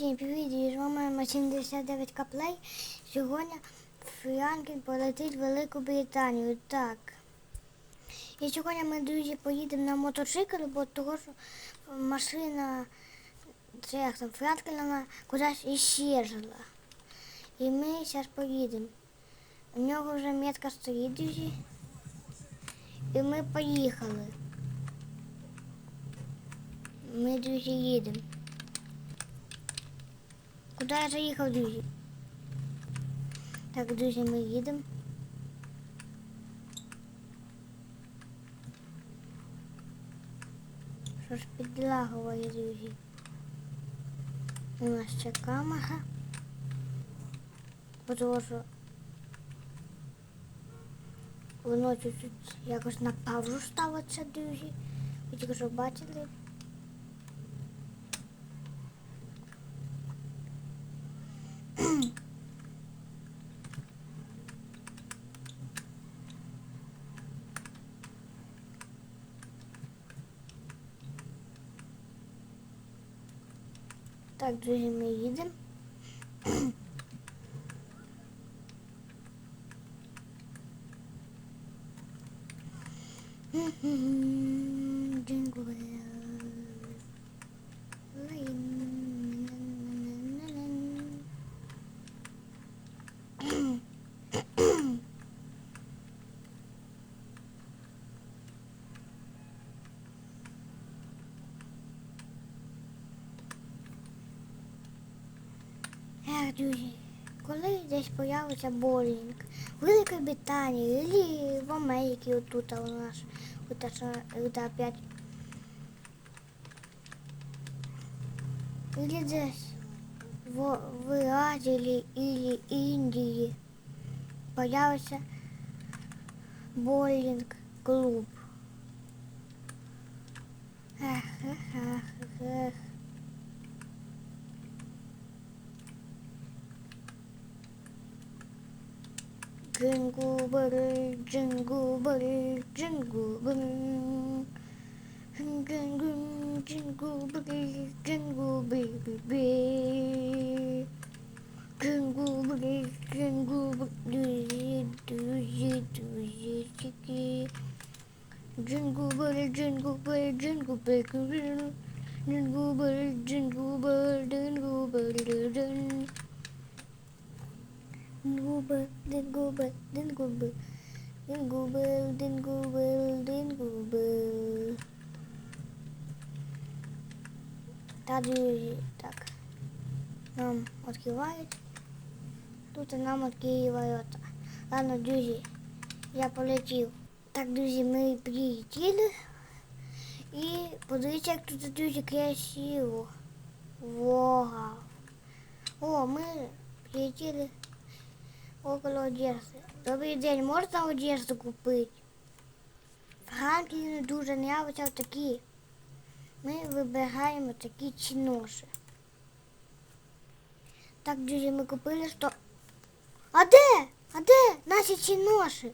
Всім привіт, з вами 79 каплей. Сьогодні Франклін полетить в Велику Британію. Так. І сьогодні ми, друзі, поїдемо на мотоцикл, бо того, що машина це як там, Франкліна кудись іщезла. І ми зараз поїдемо. У нього вже метка стоїть, друзі. І ми поїхали. Ми, друзі, їдемо. Куди я заїхав, друзі? Так, друзі, ми їдемо. Що ж підлаговує, друзі? У нас ще камера. Бо Тому що воно чуть-чуть якось на паузу ставиться, друзі. Ви тільки що бачили. Так, друзі, ми їдемо. Jingle Ех, друзі, коли десь появиться боулінг в Великій Британії або в Америці, отут у нас, это опять. Или десь в, в или Індії появиться боулінг клуб. 흥구벌을 증구벌을 증구금 흥근금 증구벌을 증구벌을 근구벌을 근구벌을 두시 두시 시키 증구벌 증구벌 증구벌 증구벌 증구 Dingle bell, dingle bell, dingle bell, dingle bell, dingle bell, dingle. Та так. Нам відкривають. Тут нам відкриє. Ладно, друзі, я полетів. Так, друзі, ми прилетіли. І подивіться, як тут, друзі, красиво. Вау. О, ми прилетіли около Одеси. Добрий день, можна Одесу купити? Франкліну дуже нравиться такі. Ми вибираємо такі чиноші. Так, друзі, ми купили 100... А де? А де наші чиноші?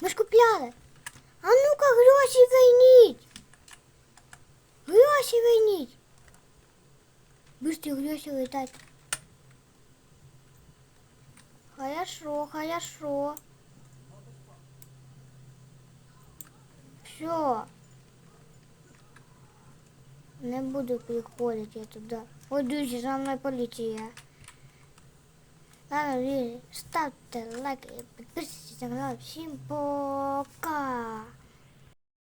Ми ж купляли. А ну-ка, гроші верніть. Гроші верніть. Быстро гроші летать. Хорошо, хорошо. Все. Не буду приходить я туда. Ой, за мной полиция. Ладно, ставьте лайк и подписывайтесь на канал. Всем пока.